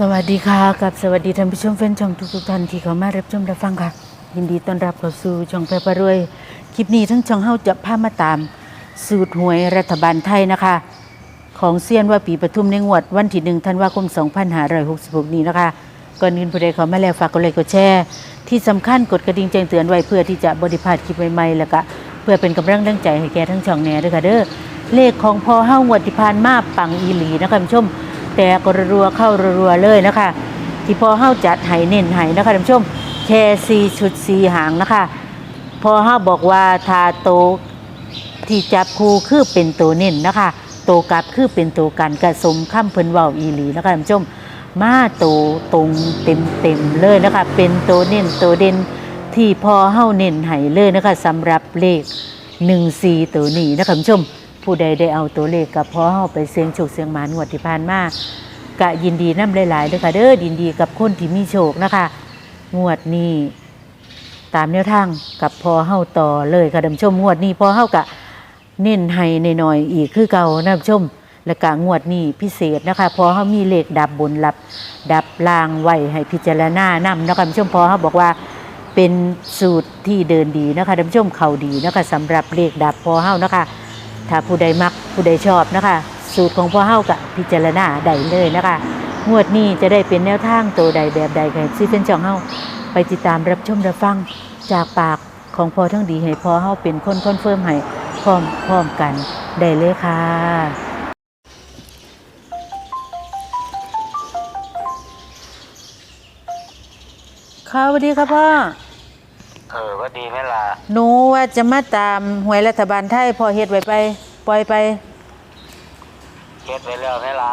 สวัสดีค่ะกับสวัสดีท่านผู้ชมแฟนช่องทุกๆท่านที่เข้ามารับชมรับฟังค่ะ ยินดีต้อนรับเข้าสู่ช่องแพรปรวย คลิปนี้ทั้งช่องเฮาจะพามาตาม สูตรหวยรัฐบาลไทยนะคะ ของเซียนว่าปีปทุมในงวดวันที่หนึ่งธันวาคม 2566 นี้นะคะก่อนอื่นผู้ใดเข้ามาแล้วฝากกดไลค์กดแชร์ที่สำคัญกดกระดิ่งแจ้งเตือนไว้เพื่อที่จะบริพาดคลิปใหม่ๆแล้วก็เพื่อเป็นกำลังแรงใจให้แก่ทั้งช่องแหน่ด้วยค่ะเด้อเลขของพอเฮ้างวดที่ผ่านมาปังอีหลีนะคะท่านผู้ชม แต่กรัวเข้ารัวเลยนะคะ ที่พอเฮ้าจัดไห้เน้นไห้นะคะท่านผู้ชมแค่ซีชุดซีหางนะคะ พอเฮ้าบอกว่าทาโตที่จับคู่คือเป็นตัวเน้นนะคะโตกับคือเป็นตัวกันกระสมข้ามเพิ่นเว้าอีหลีนะคะท่านผู้ชมมาโตตรงเต็มเต็มเลยนะคะ เป็นตัวเน้นตัวเด่นที่พอเฮ้าเน้นให้เลยนะคะสำหรับเลข1 4ตัวนี้นะคะท่านผู้ชม ผู้ใดได้เอาตัวเลขกับพอเฮาไปเสียงโชคเสียงหมานงวดที่ผ่านมากะยินดีน้ำหลายๆเลยค่ะเด้อยินดีกับคนที่มีโชคนะคะ งวดนี้ตามแนวทางกับพอเฮาต่อเลยค่ะท่านชมงวดนี้พอเฮากะเน้นให้ในหน่อยอีกคือเก่านะท่านชม และกะงวดนี้พิเศษนะคะพอเฮามีเลขดับบนลับ ดับลางไว้ให้พิจารณานำนะคะท่านชมพอเฮาบอกว่าเป็นสูตรที่เดินดีนะคะท่านชมเขาดีนะคะสำหรับเลขดับพอเฮานะคะ ถ้าผู้ใดมักผู้ใดชอบนะคะ สูตรของพ่อเฮากับพิจารณาได้เลยนะคะ งวดนี้จะได้เป็นแนวทางตัวใดแบบใดกันซีเป็นช่องเฮาไปติดตามรับชมรับฟังจากปากของพ่อทั้งดีให้พ่อเฮาเป็นคนคอนเฟิร์มให้พร้อมพร้อมกันได้เลยค่ะ ค่ะสวัสดีค่ะพ่อ เออว่าดีไหมล่ะหนูว่าจะมาตามหวยรัฐบาลไทยพอเฮ็ดไว้ไป ปล่อยไปเฮ็ดไปแล้วไหมล่ะ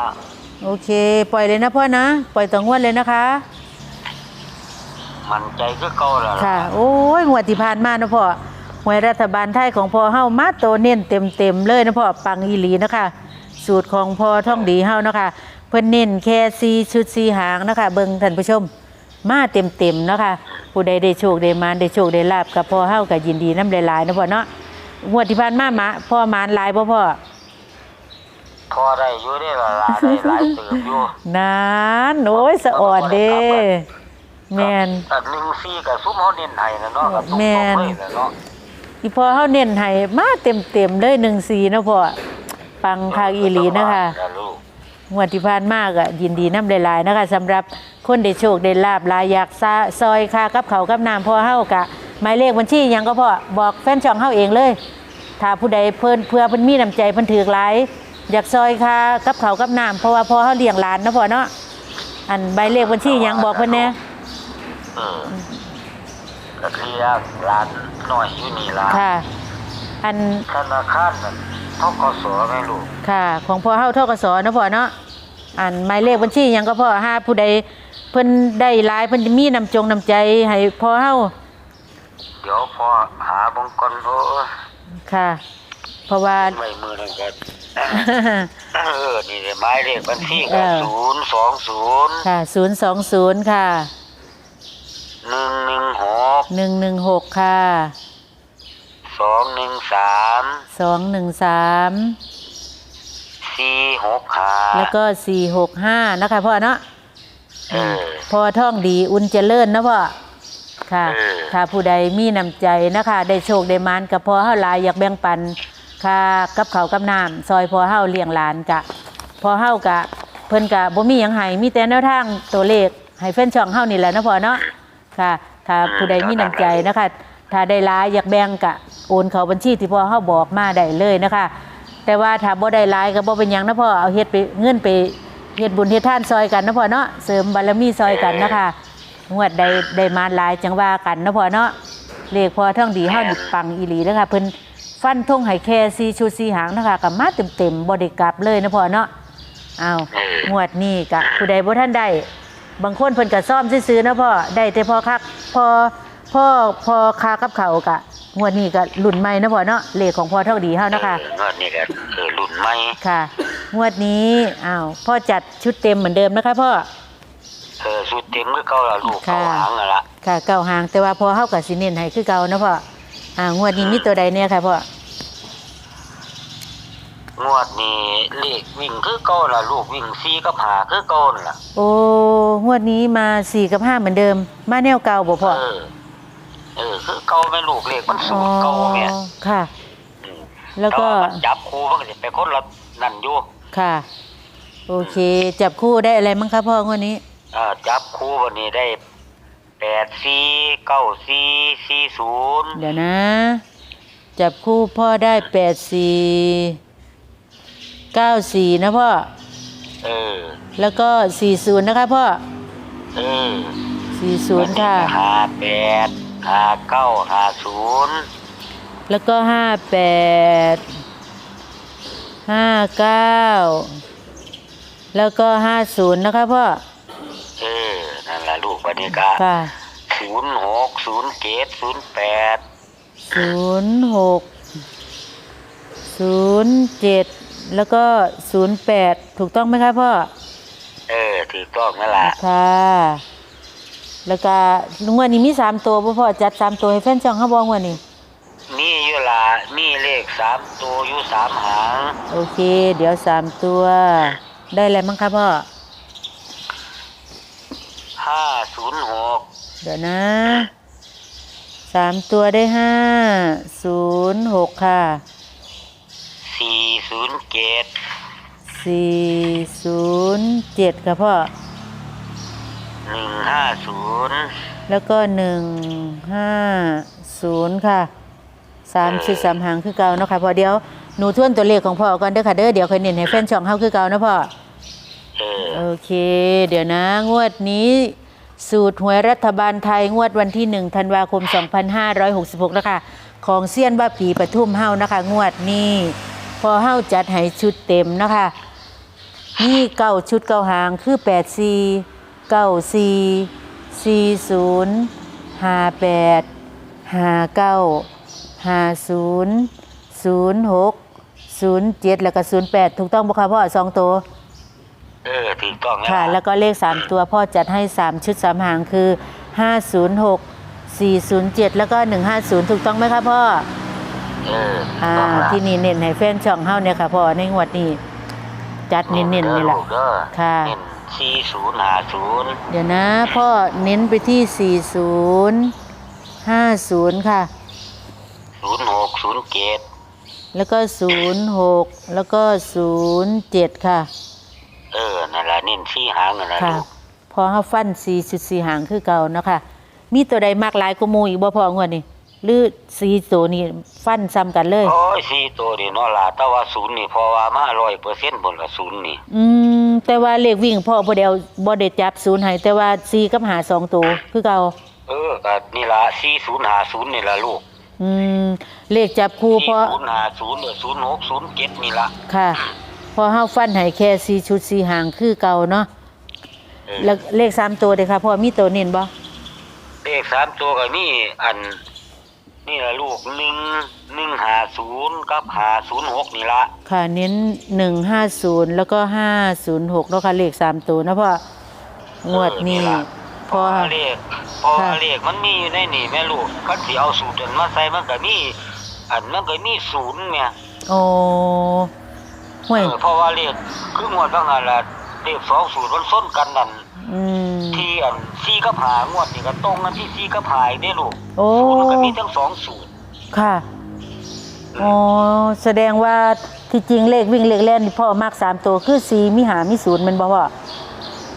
โอเค ปล่อยเลยนะพ่อนะ ปล่อยต่องวดเลยนะคะ มันใจก็เก่าแล้วล่ะค่ะ โอ้ยงวดที่ผ่านมานะพ่อหวยรัฐบาลไทยของพ่อเฮามาโตเน้นเต็มเต็มๆเลยนะพ่อปังอีหลีนะคะ สูตรของพ่อท่องดีเฮานะคะ เพิ่นเน้นแค่ซีชุดซีหางนะคะ เบิ่งท่านผู้ชม มาเต็มเต็มๆนะคะผู้ใดได้โชคได้มานได้โชคได้ลาบกับพ่อเฮาก็ยินดีน้ำหลายๆนะพ่อเนาะงวดที่ผ่านมามาพ่อมานหลายบ่พ่อพอได้อยู่ได้ละล่ะได้หลายเติบอยู่นานโอ้ยสะอ่อนเด้แม่นอันหนึ่งซี่กับซุ้มเฮาเน้นให้นะเนาะกับตุ้แม่นเลยนะเนาะอีพอเฮาเน้นให้มาเต็มๆเลย1 4นะพ่อปังคากอีหลีนะคะจ้ลูก งวดที่ผ่านมาก็ยินดีน้ำหลายๆนะคะสำหรับคนได้โชคได้ลาบหลายอยากซาซอยค่ากับเขาวกับน้ำพ่อเฮากะหมายเลขบัญชีหยังก็พ่อบอกแฟนช่องเฮาเองเลย ถ้าผู้ใดเพิ่นเพื่อเพิ่นมีน้ำใจเพิ่นถือหลายอยากซอยค่ากับเขาวกับน้ำเพราะว่าพ่อเฮาเลี้ยงหลานนะพ่อเนาะอันใบเลขบัญชีหยังบอกเพิ่นแหน่เออก็เรียกร้านน้อยอยู่นี่ล่ะค่ะ อันธนาคารนั่น ทกสแม่ลูกค่ะ ของพ่อเฮาทกสนะพ่อเนาะอันหมายเลขบัญชีหยังก็พ่อหาผู้ใดเพิ่นได้หลายเพิ่นจะมีน้ำจงน้ำใจให้พ่อเฮาเดี๋ยวพอหาเบงก่อนโอ้ยค่ะ เพราะว่าไม่มือนั่นก็เออนี่เลยหมายเลขบัญชีเอก็อศูนย์สองศูนย์ค่ะ020ค่ะหนึ่งหนึ่งหก116ค่ะ สองหนึ่งสาม213สี่หกห้าแล้วก็465นะคะพ่อเนาะเออพ่อท่องดีอุ่นเจริญนะพ่อค่ะ เออ ถ้าผู้ใดมีน้ำใจนะคะ ได้โชคได้มานกับพ่อเฮาหลายอยากแบ่งปันค่ากับเขาวกับน้ำซอยพ่อเฮาเลี้ยงหลานกะพ่อเฮากะ เพิ่นกะบ่มีหยังให้มีแต่แนวทางตัวเลขให้แฟนช่องเฮานี่แหละนะพ่อเนาะค่ะ ถ้าผู้ใดมีน้ำใจนะคะ ถ้าได้หลายอยากแบ่งกะ โอนเขาบัญชีที่พ่อเฮาบอกมาได้เลยนะคะ แต่ว่าถ้าบ่ได้หลายก็บ่เป็นหยังนะพ่อเอาเฮ็ดไปเงินไปเฮ็ดบุญเฮ็ดทานซอยกันนะพ่อเนาะเสริมบารมีซอยกันนะคะงวดใดได้มาหลายจังว่ากันนะพ่อเนาะเลขพอท่องดีเฮานี่ปังอีหลีนะคะเพิ่นฟันทงให้แค่ซีชุดซีหางนะคะกับมาเต็มๆบ่ได้กลับเลยนะพ่อเนาะอ้าวงวดนี้กะผู้ใดบ่ท่านได้บางคนเพิ่นก็ซ่อมซื้อๆนะพ่อได้แต่พอคักพอพ่อพอคากับเขากะ งวดนี้ก็รุ่นใหม่นะพ่อเนาะเลขของพ่อท่องดีเฮานะคะเอองวดนี้ก็เออรุ่นใหม่ค่ะ งวดนี้อ้าวพ่อจัดชุดเต็มเหมือนเดิมนะคะพ่อเออสุดเต็มก็เก่าละลูกค่ะเก่าหางอะละค่ะเก่าหางแต่ว่าพอเฮากับสิเน้นให้คือเก่านะพ่ออ่างวดนี้มีตัวใดเนี่ยค่ะพ่องวดนี้เลขวิ่งคือเก่าล่ะลูกวิ่งซีกับหาคือเก่านั่นล่ะ โอ้งวดนี้มาสี่กับห้าเหมือนเดิม มาแนวเก่าบ่พ่อเออ เออคือเก่าแม่ลูกเลขมันสูตรเก่าแม่ค่ะมแล้วก็ต่ามันจับครูมันก็สิไปคนละนั่นอยู่ค่ะ โอเค จับคู่ได้อะไรมั้งครับพ่องวดนี้อ่าจับครูวันนี้ได้แปดสี่เก้าสี่สี่ศูนย์เดี๋ยวนะ จับคู่พ่อได้แปดสี่เก้าสี่นะพ่อเออแล้วก็สี่ศูนย์นะคะพ่อเออสี่ศูนย์ค่ะห้าแปด ห้าเก้าห้าศูนย์แล้วก็ห้าแปดห้าเก้าแล้วก็ห้าศูนย์นะคะพ่อเออนั่นแหละลูกวันนี้กะค่ะศูนย์หกศูนย์เจ็ดศูนย์แปดศูนย์หกศูนย์เจ็ดแล้วก็ศูนย์แปดถูกต้องไหมคะพ่อ เออถูกต้องนั่นแหละค่ะ แล้วก็ลุงวันนี้มีสามตัวบ่พ่อจัดสามตัวให้แฟนช่องเขาบอกวันนี้มีอยู่ละมีเลขสามตัวอยู่สามหางโอเค เดี๋ยวสามตัว ได้อะไรมั้งคะพ่อห้าศูนย์หกเดี๋ยวนะสามตัวได้ห้าศูนย์หกค่ะสี่ศูนย์เจ็ดสี่ศูนย์เจ็ดค่ะพ่อ หนึ่งห้าศูนย์แล้วก็หนึ่งห้าศูนย์ค่ะสามสิบสามหางคือเก่าเนาะค่ะพอเดี๋ยวหนูทวนตัวเลขของพ่อก่อนเด้อค่ะเด้อเดี๋ยวค่อยเน้นให้แฟนช่องเฮาคือเก่านะพ่อเออโอเค เดี๋ยวนะ งวดนี้ สูตรหวยรัฐบาลไทยงวดวันที่1ธันวาคม 2566 นะคะ ของเซียนบ้าปีปทุมเฮานะคะ งวดนี้ พอเฮาจัดให้ชุดเต็มนะคะนี่เก้าชุดเก้าหางคือ8 4 9 4 4 0 5 8 5 9 5 0 0 6 0 7แล้วก็0 8ถูกต้องบ่คะพ่อสองตัว เออถูกต้องค่ะนะแล้วก็เลข3ตัวพ่อจัดให้3ชุด3หางคือ506 407แล้วก็150ถูกต้องไหมคะพ่อ เออถูกอ่า ต้องละที่นี่เน้นให้แฟนช่องเฮาเนี่ยค่ะพ่อในงวดนี้ จัดเน้นๆนี่แหละ เด้อค่ะ เน้น สี่ศูนย์ห้าศูนย์เดี๋ยวนะ พ่อเน้นไปที่ 40 50 ค่ะ ศูนย์หกศูนย์เจ็ดแล้วก็ 06 แล้วก็ 07 ค่ะ เออนั่นแหละเน้นสี่หางนั่นแหละค่ะ ลูกพอเฮาฟัน4.4หางคือเก่าเนาะค่ะ มีตัวใดมากหลายกว่าหมู่อีกบ่พองวดนี้ หรือสีตัวนี้ฟันซ้ำกันเลย โอ้ยสี่ตัวนี่เนาะล่ะแต่ว่าศูนย์นี่พอว่ามาร้อยเปอร์เซ็นต์บนละศูนย์นี่อืมแต่ว่าเลขวิ่งพ่อบ่ได้เอาบ่ได้จับศูนย์ให้แต่ว่า4กับหาสองตัวคือเก่าเออก็นี่ล่ะสี่ศูนย์ห้าศูนย์นี่ล่ะลูกอืมเลขจับคู่สี่พอศูนย์ห้าศูนย์เออศูนย์หกศูนย์เจ็ดนี่ล่ะค่ะ พอเฮาฟันให้แค่4ชุด4หางคือเก่าเนาะเออแล้วเลขสามตัวเด้อค่ะพ่อมีตัวเน้นบ่เลขสามตัวก็นี่อัน นี่ล่ะลูกหนึ่งหนึ่งห้าศูนย์กับห้าศูนย์หกนี่ล่ะค่ะเน้น150แล้วก็506เนาะค่ะเลขสามตัวนะพ่องวดนี้เออล่ะพอเลขพอค่ะเลขมันมีอยู่ในนี่แม่ลูกคันสิเอาสูตรอันมาใส่มันก็มีอันมันก็มีศูนย์เนี่ยโอ้ห่วยเออเพราะว่าเลขคืองวดบางอันละเลขสองสูตรมันส้นกันนั่นอืม ที่อันซีกับหางวดนี่ก็ตรงกันที่ซีกับหายได้ลูกโอ้สูตรมันก็มีทั้งสองสูตรค่ะอ๋อแสดงว่าที่จริงเลขวิ่งเลขแล่นที่พ่อมากสามตัวคือสีมีหามีศูนย์แมันบ่พ่อ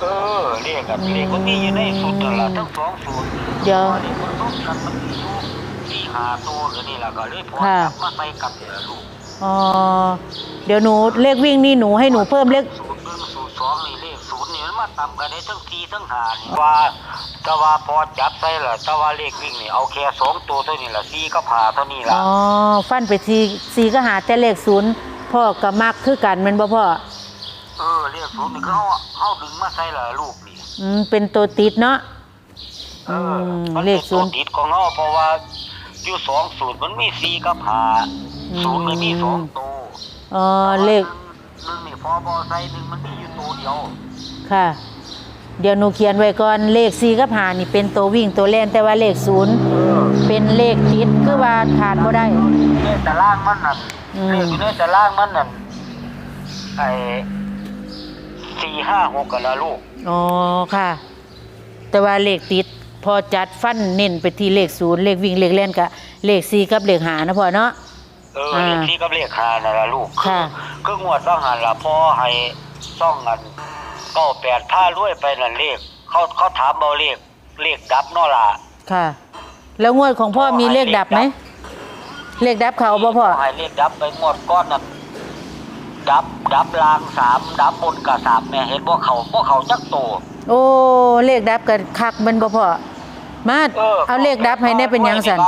เออเลขกันเลขมันมีอยู่ในสูตรนั่นละทั้งสองสูตรเดี๋ยวเลขมันส้นกันมันมีอยู่สี่หาตัวก็นี่ละก็เลยพอค่ะจับมาใส่กันเนี่ยลูกอ๋อเดี๋ยวหนูเลขวิ่งนี่หนูให้หนูเพิ่มเลขำกันได้ทั้งทีทั้งหานี่ว่าแต่ว่าพอจับใส่ละแต่ว่าเลขวิ่งนี่เอาแค่สองตัวเท่านี้ละซีก็ผ่าเท่านี้ละอ๋อฟันไปทีสีก็หาแต่เลขศูนย์พ่อกับมักคือกันแมันบ่พ่อเออเลขศูนย์นี่เขาเขาดึงมาใส่ละลูกนี่อืมเป็นตัวติดเนาะเอออืมมันเลเป็นขศูตัวนย์ ติดของเขาเพราะว่าอยู่สองสูตรมันมีซีกับผ่าอืม ศูนย์มันมีสองตัวอ๋อเลขหนึ่งนี่พอบอใส่หนึ่งมันมีอยู่ตัวเดียว ค่ะ เดี๋ยวหนูเขียนไว้ก่อนเลขสีกับหานี่เป็นตัววิ่งตัวเล่นแต่ว่าเลขศูนย์เป็นเลขติดคือว่าขาดบ่ได้ในแต่ล่างมันนั่นอืม เลขอยู่ในแต่ล่างมันนั่นไอ้สี่ห้าหกกันละลูกอ๋อค่ะ แต่ว่าเลขติด พอจัดฟันเน้นไปที่เลขศูนย์เลขวิ่งเลขเล่นกับเลขสี่กับเลขหานะพ่อเนาะ เอออ่าเลขที่กับเลขหานั่นละลูก ค่ะคืองวดต้องหันละพ่อให้ซ่องกัน เก้าแปดถ้ารวยไปนั่นเลขเขาเขาถามเอาเลขเลขดับเนอล่ะค่ะ แล้วงวดของพ่อมีเลขดับไหมเลขดับเขาบ่พ่อให้เลขดับไปงวดก้อนนั่นดับดับลางสามดับบนกับสามเนี่ยเห็นว่าเขาว่าเขาจักโต โอ้เลขดับกันคักแมันบ่พ่อมาเอาเลขดับให้ได้เป็นหยังสัน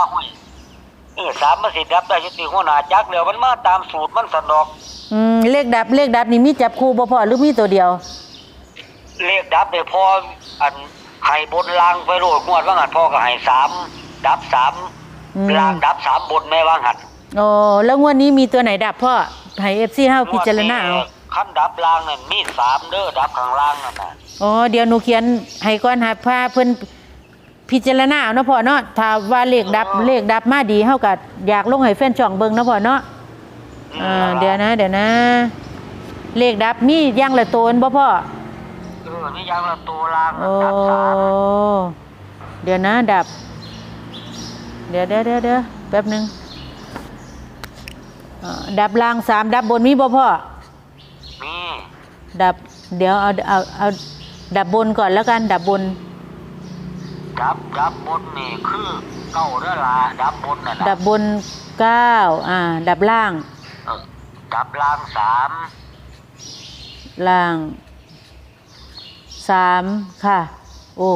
เออสามมันสิดับได้ยุติหัวหน้าจักเดียวมันมาตามสูตรมันสนอก อืมเลขดับเลขดับนี่มีจับคู่บ่พ่อหรือมีตัวเดียว เลขดับเนี่ยพออันให้บนลางไปโรดงวดว่างันพ่อก็ให้สามดับสามอืม ลางดับสามบนแม่ว่างันอ๋อแล้วงวดนี้มีตัวไหนดับพ่อให้ FC เฮาพิจารณาเอาขั้นดับลางนั่นมีสามเด้อดับข้างล่างนั่นน่ะอ๋อเดี๋ยวหนูเขียนให้ก่อนหาพาเพิ่นพิจารณาเอาเนาะพ่อเนาะถ้าว่าเลขดับเลขดับมาดีเฮาก็อยากลงให้แฟนช่องเบิ่งเนาะพ่อเนาะอ่าเดี๋ยวนะ เดี๋ยวนะ เลขดับมีอย่างละตัวบ่พ่อ เออนี่ยังละตัวลางโอ้ดับสามเดี๋ยวนะดับ เดี๋ยวเดี๋ยวเดี๋ยวเดี๋ยวแป๊บหนึงอ่าดับล่างสามดับบนมีบ่พ่อ มีดับ เดี๋ยวเอาเอาเอาดับบนก่อนแล้วกัน ดับบน ดับดับบนนี่คือเก้าเด้อล่ะดับบนน่ะนะดับบนเก้าอ่า ดับล่าง เออดับลางสามล่าง สามค่ะ โอ้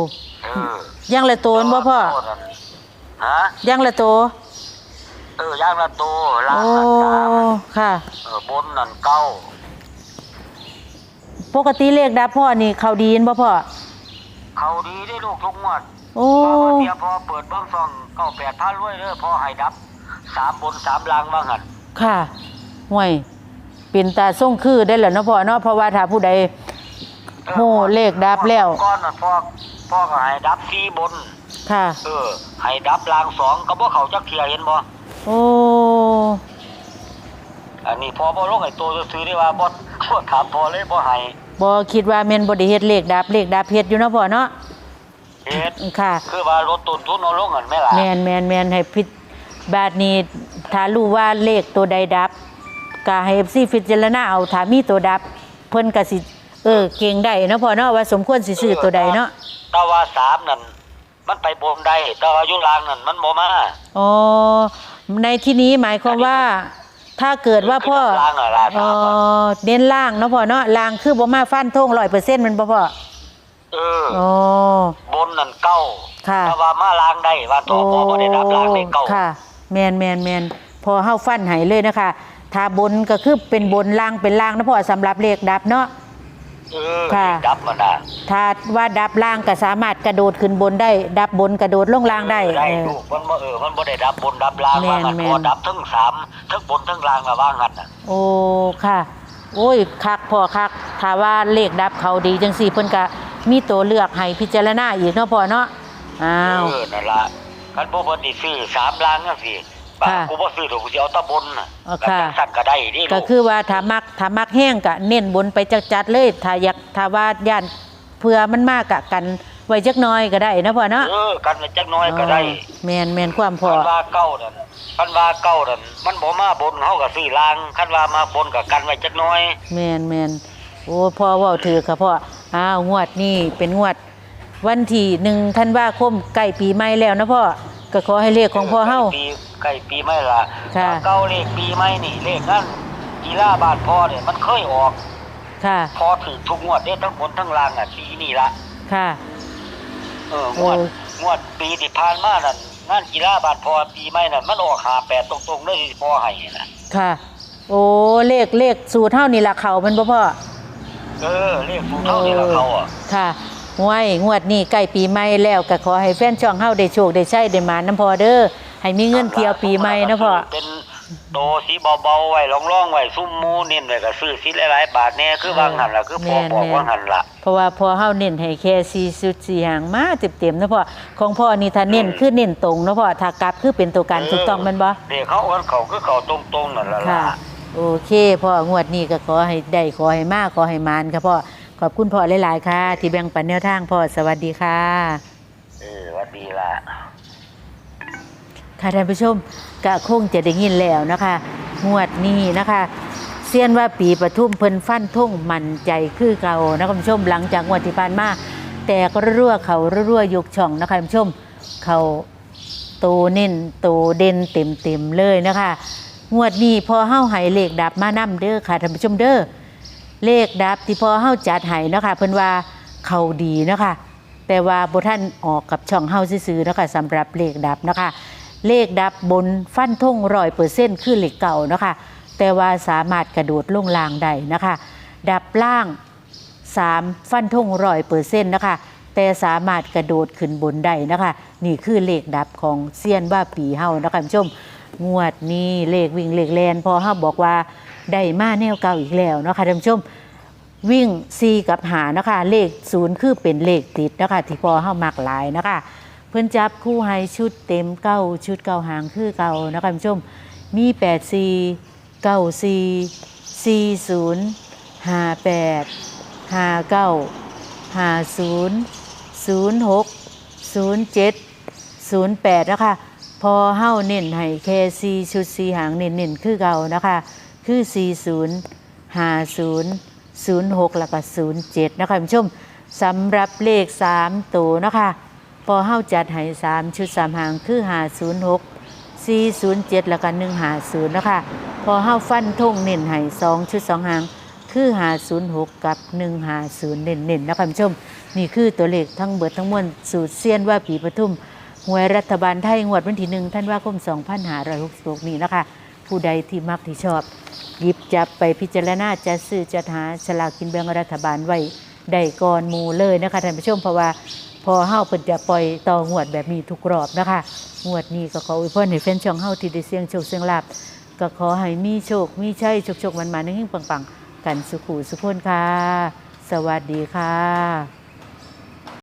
เออยังละโตนบ่พ่อฮะยังละโตเออย่างละตัวล่างโอ้นั่นสามค่ะ เออบนนั่นเก้าปกติเลขดับพ่อนี่เขาดีนบ่พ่อเขาดีได้ลูกทุกงวดโอ้พอเดียวพอเปิดเบื้องซองเก้าแปดพันรวยเด้อพอให้ดับสามบนสามล่างว่างันค่ะห่วยเป็นตาส่งคือได้แหละเนาะพ่อเนาะเพราะว่าถ้าผู้ใด โหเลขดับแล้ว ก้อนน่ะพ่อพ่อก็ให้ดับสี่บน ค่ะ เออให้ดับล่างสองก็บ่เขาจักเทียเห็นบ่โอ้ อันนี้พอบ่ลงไอ้ตัวซื้อได้ว่าบ่บ่ถามพอเลยบ่ให้บ่คิดว่าแม่นบ่ได้เฮ็ดเลขดับเลขดับเฮ็ดอยู่เนาะพ่อเนาะเฮ็ดค่ะ คือว่าลดต้นทุนเอาลงกันแม่ล่ะแมนแมนแมนให้พิจบาทนี้ถ้ารู้ว่าเลขตัวใดดับก็ให้ FC พิจารณาเอาถ้ามีตัวดับ เพิ่นก็สิ เออ เก่งได้เนาะพ่อเนาะว่าสมควรสิซื้อตัวใดเนาะแต่ว่าสามนั่นมันไปบนได้แต่ว่าอยู่ล่างนั่นมันบ่มาอ๋อในที่นี้หมายความว่า ถ้าเกิดว่าพ่อล่างอะล่ะอ๋สาอมอะเน้นล่างเนาะพ่อเนาะล่างคือบ่มาฟันธง100%มันบ่พ่อเอออ๋อบนนั่นเก้าค่ะแต่ว่ามาล้างได้ว่าต่อพอบ่ได้ดับล้างได้เก้าค่ะแมนแมนแมนพอเฮาฟันให้เลยนะคะถ้าบนก็คือเป็นบนล่างเป็นล่างนะพ่อสำหรับเลขดับเนาะ เออค่ะ ดับมันน่ะถ้าว่าดับล่างก็สามารถกระโดดขึ้นบนได้ ดับบนกระโดดลงล่างได้ได้เออ ลูกมันบ่เออมันบ่ได้ดับบนดับล่างแม่นว่างันแม่น พอดับทั้งสามทั้งบนทั้งล่างอะว่างันน่ะโอ้ค่ะ โอ้ยคักพ่อคักถ้าว่าเลขดับเขาดีจังสี่เพิ่นก็มีตัวเลือกให้พิจารณาอีกเนาะพ่อเนาะอ้าว เออนั่นล่ะคันบ่เพิ่นสิซื้อสามล่างจังซี่ บ้าค่ะ กูบ่ซื้อดอกกูสิเอาแตะบนน่ะอ๋อแล้วค่ะจังสั่นก็ได้นี่ลูก็กคือว่าถ้ามักถ้ามักแห้งก็เน้นบนไปจัดๆเลยถ้าอยากถ้าว่าย่านเพื่อมันมากกะกันไว้จักหน้อยก็ได้นะพ่อเนาะเออกันไว้จักหน้อยก็ได้แมนแมนความพอคันว่าเก้านั่นคันว่าเก้านั่นมันบ่มาบนเฮาก็ซื้อล่างคันว่ามาบนก็กันไว้จักหน้อย แมนแมนโอ้พ่อเว่าถือค่ะพ่ออ้าวงวดนี่เป็นงวด วันที่หนึ่งธันวาคมใกล้ปีใหม่แล้วนะพ่อ ก็ขอให้เลขของพ่อเฮาใกล้ปีใกล้ปีใหม่ละค่ะถ้าเก้าเลขปีใหม่นี่เลขนั้นกีฬาบ้านพ่อเนี่ยมันเคยออกค่ะ พอถือทุกงวดเด้ทั้งบนทั้งล่างอะปีนี้ละค่ะ เอองโอ้วดงวดปีที่ผ่านมานั่นงานกีฬาบ้านพ่อปีใหม่นั่นมันออกหาแปดตรงๆเลยที่พ่อให้นะค่ะ โอ้เลขเลขสูตรเท่านี่ละเขามันบ่พ่อเออเลขสูงเท่านี้ละเขาอะค่ะ งวยงวดนี้ใกล้ปีใหม่แล้วก็ขอให้แฟนช่องเฮาได้โชคได้ใช้ได้หมาน้ำพอเด้อให้มีเงินเที่ยวปีใหม่นะพ่อเป็นโตสีเบาๆไว้ร่องๆไว้ซุ่มหมูเน้นไว้ก็ซื้อสิหลายๆบาทแน่คือวางหันล่ะคือพ่อบอกว่าหันล่ะเพราะว่าพอเฮาเน้นให้แค่สี่สุดสี่หางมาเต็มๆนะพ่อของพ่อนี่ถ้าเน้นคือเน้นตรงนะพ่อถ้ากลับคือเป็นตัวกันถูกต้องแมันบ่เด็กเขาอ้วนเขาคือเขาตรงๆนั่นแหละค่ะล่ะโอเคพ่องวดนี้ก็ขอให้ได้ขอให้มากขอให้มานค่ะพ่อ ขอบคุณพ่อหลาย ๆ ค่ะ ที่แบ่งปันแนวทางพ่อสวัสดีค่ะ เออหวัดดีล่ะค่ะท่านผู้ชมก็คงจะได้ยินแล้วนะคะงวดนี้นะคะเซียนว่าปีปทุมเพิ่นฟันทุ่งมั่นใจคือเก่านะคุณผู้ชมหลังจากงวดที่ผ่านมาแต่ก็รั่วเขารั่วยกช่องนะคะคุณผู้ชมเขาโตเน้นโตเด่นเต็มเต็มๆเลยนะคะ งวดนี้พอเฮาให้เลขดับมานํเด้อค่ะท่านผู้ชมเด้อ เลขดับที่พอเฮาจัดให้เนาะคะเพิ่นว่าเขาดีเนาะคะแต่ว่าบท่านออกกับช่องเฮาซื่อๆนะคะสำหรับเลขดับนะคะเลขดับบนฟันทงร้อยเปอร์เซ็นต์คือเลขเก่านะคะแต่ว่าสามารถกระโดดลงลางได้นะคะดับล่างสามฟันทงร้อยเปอร์เซ็นต์นะคะแต่สามารถกระโดดขึ้นบนได้นะคะนี่คือเลขดับของเซียนว่าปีเฮานะคะคุณผู้ชมงวดนี้เลขวิ่งเลขแลนพอเฮาบอกว่า ได้มาแนวเก่าอีกแล้วเนาะคะท่านผู้ชมวิ่ง4กับหานะคะเลขศูนย์คือเป็นเลขติดนะคะที่พอเข้ามักหลายนะคะเพื่อนจับคู่ให้ชุดเต็มเก้าชุดเก้าหางคือเก่านะคะคุณผู้ชมมี8 4 9 4 4 0 5 8 5 9 5 0 0 6 0 7 0 8นะคะพอเฮ้าเน้นให้แค่ซีชุดสีหางเน้นๆคือเก่านะคะ คือ 40 50 06 แล้วก็07 นะคะคุณผู้ชมสำหรับเลข 3 ตัวนะคะพอเฮ้าจัดให้ 3 ชุด 3 หางคือ 506 407 แล้วก็150 นะคะ พอเฮ้าฟันทงเน้นให้ 2 ชุด 2 หาง คือ 506 กับ 150 เน้นๆนะคะคุณผู้ชม นี่คือตัวเลขทั้งเบิดทั้งมวลสูตรเซียนว่าปีปทุมหวยรัฐบาลไทยงวดวันที่หนึ่งท่านว่าคม 2566 นี้นะคะ ผู้ใดที่มักที่ชอบ หยิบจับไปพิจารณาจะซื้อจะหาฉลากกินแบ่งรัฐบาลไว้ได้ก่อนมูเลยนะคะท่านผู้ชมเพราะว่าพอเฮาเพิ่นจะปล่อยต่องวดแบบนี้ทุกรอบนะคะงวดนี้ก็ขออวยพรให้แฟนช่องเฮาที่ได้เสียงโชคเสียงลาบก็ขอให้มีโชค มีชัยโชคๆมันๆนึงปังๆ กันสุขุสุขคนค่ะ สวัสดีค่ะ